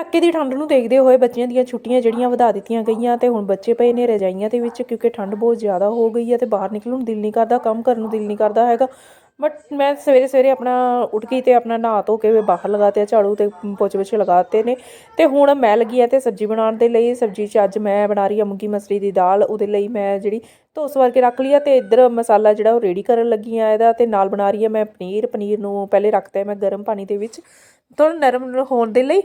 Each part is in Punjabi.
ਕੜਾਕੇ ਦੀ ਠੰਡ ਨੂੰ ਦੇਖਦੇ ਹੋਏ ਬੱਚਿਆਂ ਦੀਆਂ ਛੁੱਟੀਆਂ ਜਿਹੜੀਆਂ ਵਧਾ ਦਿੱਤੀਆਂ ਗਈਆਂ ਤੇ ਹੁਣ ਬੱਚੇ ਪਏ ਨੇ ਰਜਾਈਆਂ ਦੇ ਵਿੱਚ ਕਿਉਂਕਿ ਠੰਡ ਬਹੁਤ ਜ਼ਿਆਦਾ ਹੋ ਗਈ ਹੈ ਤੇ ਬਾਹਰ ਨਿਕਲਣ ਨੂੰ ਦਿਲ ਨਹੀਂ ਕਰਦਾ, ਕੰਮ ਕਰਨ ਨੂੰ ਦਿਲ ਨਹੀਂ ਕਰਦਾ ਹੈਗਾ। ਬਟ ਮੈਂ ਸਵੇਰੇ ਸਵੇਰੇ ਆਪਣਾ ਉੱਠ ਗਈ ਤੇ ਆਪਣਾ ਨਹਾ ਧੋ ਕੇ ਬਾਹਰ ਲਗਾਤੇ ਝਾੜੂ ਤੇ ਪੋਚੇ ਪੋਚੇ ਲਗਾਤੇ ਨੇ। ਤੇ ਹੁਣ ਮੈਂ ਲੱਗੀ ਆ ਤੇ ਸਬਜ਼ੀ ਬਣਾਉਣ ਦੇ ਲਈ, ਸਬਜ਼ੀ 'ਚ ਅੱਜ ਮੈਂ ਬਣਾ ਰਹੀ ਹਾਂ ਮੂੰਗੀ ਮਸਰੀ ਦੀ ਦਾਲ, ਉਹਦੇ ਲਈ ਮੈਂ ਜਿਹੜੀ ਧੋਸ ਸਵਾਰ ਕੇ ਰੱਖ ਲਈ ਆ ਤੇ ਇੱਧਰ ਮਸਾਲਾ ਜਿਹੜਾ ਉਹ ਰੈਡੀ ਕਰਨ ਲੱਗੀ ਆ ਇਹਦਾ ਤੇ ਨਾਲ ਬਣਾ ਰਹੀ ਆ ਮੈਂ ਪਨੀਰ ਪਨੀਰ ਨੂੰ ਪਹਿਲੇ ਰੱਖਤਾ ਮੈਂ ਗਰਮ ਪਾਣੀ ਦੇ ਵਿੱਚ ਥੋੜਾ ਨਰਮ ਹੋਣ ਦੇ ਲਈ।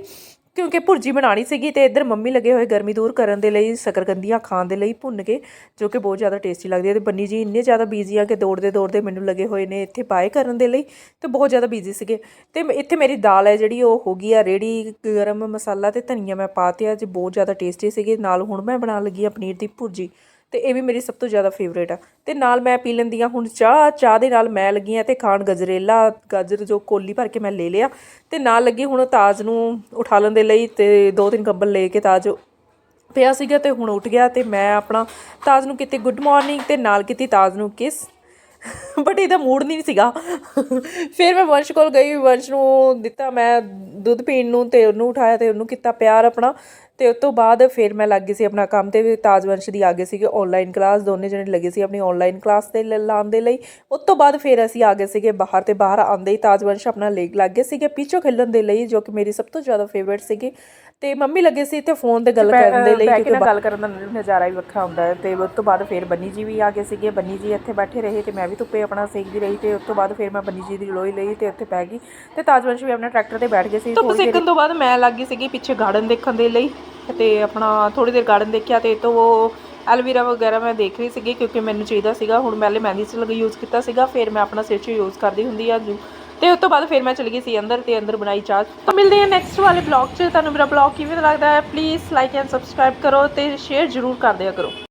ਕਿਉਂਕਿ ਭੁਰਜੀ ਬਣਾਣੀ ਸੀਗੀ ਤੇ ਇੱਧਰ ਮੰਮੀ ਲੱਗੇ ਹੋਏ ਗਰਮੀ ਦੂਰ ਕਰਨ ਦੇ ਲਈ, ਸਕਰਗੰਦੀਆਂ ਖਾਣ ਦੇ ਲਈ ਭੁੰਨ ਕੇ, ਜੋ ਕਿ ਬਹੁਤ ਜ਼ਿਆਦਾ ਟੇਸਟੀ ਲੱਗਦੀ ਹੈ। ਤੇ ਬੰਨੀ ਜੀ ਇੰਨੇ ਜ਼ਿਆਦਾ ਬੀਜ਼ੀ ਆ ਕਿ ਦੌੜਦੇ ਦੌੜਦੇ ਮੈਨੂੰ ਲੱਗੇ ਹੋਏ ਨੇ ਇੱਥੇ ਪਾਏ ਕਰਨ ਦੇ ਲਈ ਤੇ ਬਹੁਤ ਜ਼ਿਆਦਾ ਬੀਜ਼ੀ ਸੀਗੇ। ਤੇ ਇੱਥੇ ਮੇਰੀ ਦਾਲ ਹੈ ਜਿਹੜੀ ਉਹ ਹੋ ਗਈ ਆ ਰੇੜੀ, ਗਰਮ ਮਸਾਲਾ ਤੇ ਧਨੀਆ ਮੈਂ ਪਾਤੇ ਆ ਜੀ ਬਹੁਤ ਜ਼ਿਆਦਾ ਟੇਸਟੀ ਸੀਗੇ। ਨਾਲ ਹੁਣ ਮੈਂ ਬਣਾਉਣ ਲੱਗੀ ਆ ਪਨੀਰ ਦੀ ਭੁਰਜੀ। ਤੇ ਇਹ ਵੀ ਮੇਰੀ ਸਭ ਤੋਂ ਜ਼ਿਆਦਾ ਫੇਵਰੇਟ ਆ। ਤੇ ਨਾਲ ਮੈਂ ਪੀ ਲੈਂਦੀ ਹਾਂ ਹੁਣ ਚਾਹ ਚਾਹ ਦੇ ਨਾਲ ਮੈਂ ਲੱਗੀ ਆ ਤੇ ਖਾਣ ਗਜਰੇਲਾ, ਗਾਜਰ ਜੋ ਕੋਲੀ ਭਰ ਕੇ ਮੈਂ ਲੈ ਲਿਆ। ਤੇ ਨਾਲ ਲੱਗੀ ਹੁਣ ਤਾਜ ਨੂੰ ਉਠਾਲਣ ਦੇ ਲਈ ਤੇ ਦੋ ਤਿੰਨ ਕੰਬਲ ਲੈ ਕੇ ਤਾਜ ਪਿਆ ਸੀਗਾ ਤੇ ਹੁਣ ਉੱਠ ਗਿਆ ਤੇ ਮੈਂ ਆਪਣਾ ਤਾਜ ਨੂੰ ਕੀਤੀ ਗੁੱਡ ਮਾਰਨਿੰਗ ਤੇ ਨਾਲ ਕੀਤੀ ਤਾਜ ਨੂੰ ਕਿਸ ਬਟ ਇਹਦਾ ਮੂਡ ਨਹੀਂ ਸੀਗਾ। ਫਿਰ ਮੈਂ ਵੰਸ਼ ਕੋਲ ਗਈ, ਵੰਸ਼ ਨੂੰ ਦਿੱਤਾ ਮੈਂ ਦੁੱਧ ਪੀਣ ਨੂੰ ਤੇ ਉਹਨੂੰ ਉਠਾਇਆ ਤੇ ਉਹਨੂੰ ਕੀਤਾ ਪਿਆਰ ਆਪਣਾ। ਤੇ ਉਸ ਤੋਂ ਬਾਅਦ ਫਿਰ ਮੈਂ ਲੱਗ ਗਈ ਸੀ ਆਪਣਾ ਕੰਮ ਤੇ ਤਾਜ ਵੰਸ਼ ਦੀ ਆ ਗਏ ਸੀਗੇ ਆਨਲਾਈਨ ਕਲਾਸ ਦੋਨੇ ਜਣੇ ਲੱਗੇ ਸੀ ਆਪਣੀ ਆਨਲਾਈਨ ਕਲਾਸ ਤੇ ਲਾਉਣ ਦੇ ਲਈ। ਉਸ ਤੋਂ ਬਾਅਦ ਫਿਰ ਅਸੀਂ ਆ ਗਏ ਸੀਗੇ ਬਾਹਰ ਤੇ ਬਾਹਰ ਆਉਂਦੇ ਹੀ ਤਾਜ ਵੰਸ਼ ਆਪਣਾ ਲੇਗ ਲੱਗ ਗਏ ਸੀਗੇ ਪਿੱਛੋਂ ਖੇਲਣ ਦੇ ਲਈ ਜੋ ਕਿ ਮੇਰੀ ਸਭ ਤੋਂ ਜ਼ਿਆਦਾ ਫੇਵਰਟ ਸੀਗੀ। ਤੇ ਮੰਮੀ ਲੱਗੇ ਸੀ ਤੇ ਫੋਨ ਤੇ ਗੱਲ ਕਰਨ ਦੇ ਲਈ ਕਿਉਂਕਿ ਗੱਲ ਕਰਨ ਦਾ ਨਜ਼ਾਰਾ ਹੀ ਵੱਖਰਾ ਹੁੰਦਾ ਹੈ। ਤੇ ਉਸ ਤੋਂ ਬਾਅਦ ਫਿਰ ਬੰਨੀ ਜੀ ਵੀ ਆ ਗਏ ਸੀਗੇ। ਬੰਨੀ ਜੀ ਇੱਥੇ ਬੈਠੇ ਰਹੇ ਤੇ ਮੈਂ ਵੀ ਧੁੱਪੇ ਆਪਣਾ ਸੇਕਦੀ ਰਹੀ ਤੇ ਉਸ ਤੋਂ ਬਾਅਦ ਫਿਰ ਮੈਂ ਬੰਨੀ ਜੀ ਦੀ ਲੋਈ ਲਈ ਤੇ ਉੱਥੇ ਪੈ ਗਈ। ਤੇ ਤਾਜਵੰਸ਼ ਵੀ ਆਪਣੇ ਟਰੈਕਟਰ ਤੇ ਬੈਠ ਗਏ ਸੀ। ਧੁੱਪ ਸੇਕਣ ਤੋਂ ਬਾਅਦ ਮੈਂ ਲੱਗ ਗਈ ਸੀਗੀ ਪਿੱਛੇ ਗਾਰਡਨ ਦੇਖਣ ਦੇ ਲਈ। ਤੇ ਆਪਣਾ ਥੋੜੀ ਦੇਰ ਗਾਰਡਨ ਦੇਖਿਆ ਤੇ ਇਹ ਤੋਂ ਉਹ ਐਲਵੀਰਾ ਵਗੈਰਾ ਮੈਂ ਦੇਖ ਰਹੀ ਸੀਗੀ ਕਿਉਂਕਿ ਮੈਨੂੰ ਚਾਹੀਦਾ ਸੀਗਾ। ਹੁਣ ਪਹਿਲੇ ਮਹਿੰਦੀ ਚ ਯੂਜ਼ ਕੀਤਾ ਸੀਗਾ, ਫਿਰ ਮੈਂ ਆਪਣਾ ਸਿਰ 'ਚ ਯੂਜ਼ ਕਰਦੀ ਹੁੰਦੀ ਆ ਜੂ। ਤੇ ਉਸ ਤੋਂ ਬਾਅਦ ਫਿਰ ਮੈਂ ਚਲੀ ਗਈ ਸੀ ਅੰਦਰ ਤੇ ਅੰਦਰ ਬਣਾਈ ਚਾਹ। ਤਾਂ ਮਿਲਦੇ ਹਾਂ ਨੈਕਸਟ ਵਾਲੇ ਬਲੌਗ 'ਚ। ਤੁਹਾਨੂੰ ਮੇਰਾ ਬਲੌਗ ਕਿਵੇਂ ਲੱਗਦਾ ਹੈ ਪਲੀਜ਼ ਲਾਈਕ ਐਂਡ ਸਬਸਕ੍ਰਾਈਬ ਕਰੋ ਤੇ ਸ਼ੇਅਰ ਜ਼ਰੂਰ ਕਰ ਦਿਆ ਕਰੋ।